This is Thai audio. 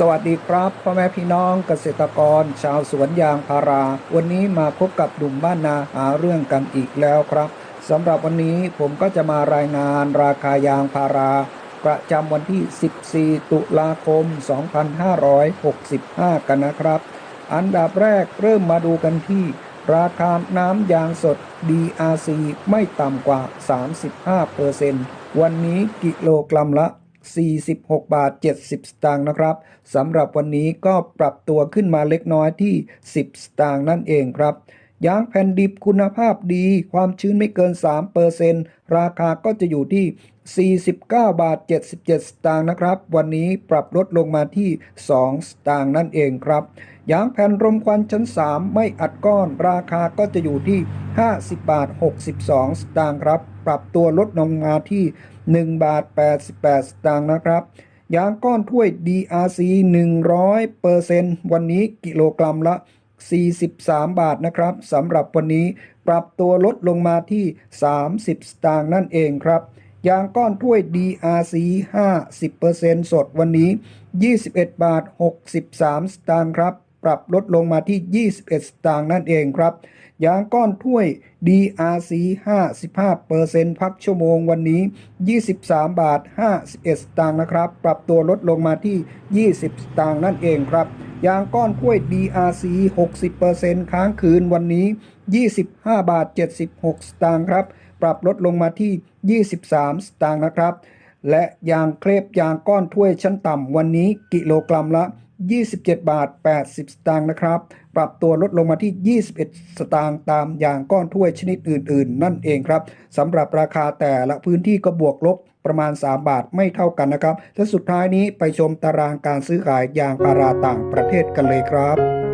สวัสดีครับพ่อแม่พี่น้องเกษตรกร ชาวสวนยางพารา วันนี้มาพบกับดุมบ้านนาหาเรื่องกันอีกแล้วครับสำหรับวันนี้ผมก็จะมารายงานราคายางพารา ประจำวันที่ 14 ตุลาคม 2565 กันนะครับ อันดับแรกเริ่มมาดูกันที่ ราคาน้ำยางสด DRC ไม่ต่ำกว่า 35%วันนี้กิโลกรัมละ 46 บาท 70 สตางค์นะครับสำหรับวันนี้ก็ปรับตัวขึ้นมาเล็กน้อยที่ 10 สตางค์นั่นเองครับยางแผ่นดิบคุณภาพดี ความชื้นไม่เกิน 3%ราคาก็จะอยู่ที่ 49 บาท 77 สตางค์นะครับ วันนี้ปรับลดลงมาที่ 2 สตางค์นั่นเองครับ ยางแผ่นรมควันชั้น 3 ไม่อัดก้อน ราคาก็จะอยู่ที่ 50 บาท 62 สตางค์ครับ ปรับตัวลดลงมาที่ 1 บาท 88 สตางค์นะครับ ยางก้อนถ้วย DRC 100%วันนี้กิโลกรัมละ 43 บาทนะครับสำหรับวันนี้ปรับตัวลดลงมาที่ 30 สตางค์นั่นเองครับยางก้อนถ้วย DRC 50%สดวันนี้ 21 บาท 63 สตางค์ครับ ปรับลดลงมาที่ 21 สตางค์นั่นเองครับ ยางก้อนถ้วย DRC 55%พักชั่วโมงวันนี้ 23 บาท 51 สตางค์นะครับ ปรับตัวลดลงมาที่ 20 สตางค์นั่นเองครับ ยางก้อนถ้วย DRC 60%ค้างคืนวันนี้ 25 บาท 76 สตางค์ครับ ปรับลดลงมาที่ 23 สตางค์นะครับ และยางเคลบยางก้อนถ้วยชั้นต่ำวันนี้กิโลกรัมละ 27 บาท 80 สตางค์นะครับ ปรับตัวลดลงมาที่ 21 สตางค์ตามอย่างก้อนถ้วยชนิดอื่น ๆ นั่นเองครับสำหรับราคาแต่ละพื้นที่ก็บวกลบประมาณ 3 บาทไม่เท่ากันนะครับ และสุดท้ายนี้ไปชมตารางการซื้อขายยางพาราต่างประเทศกันเลยครับ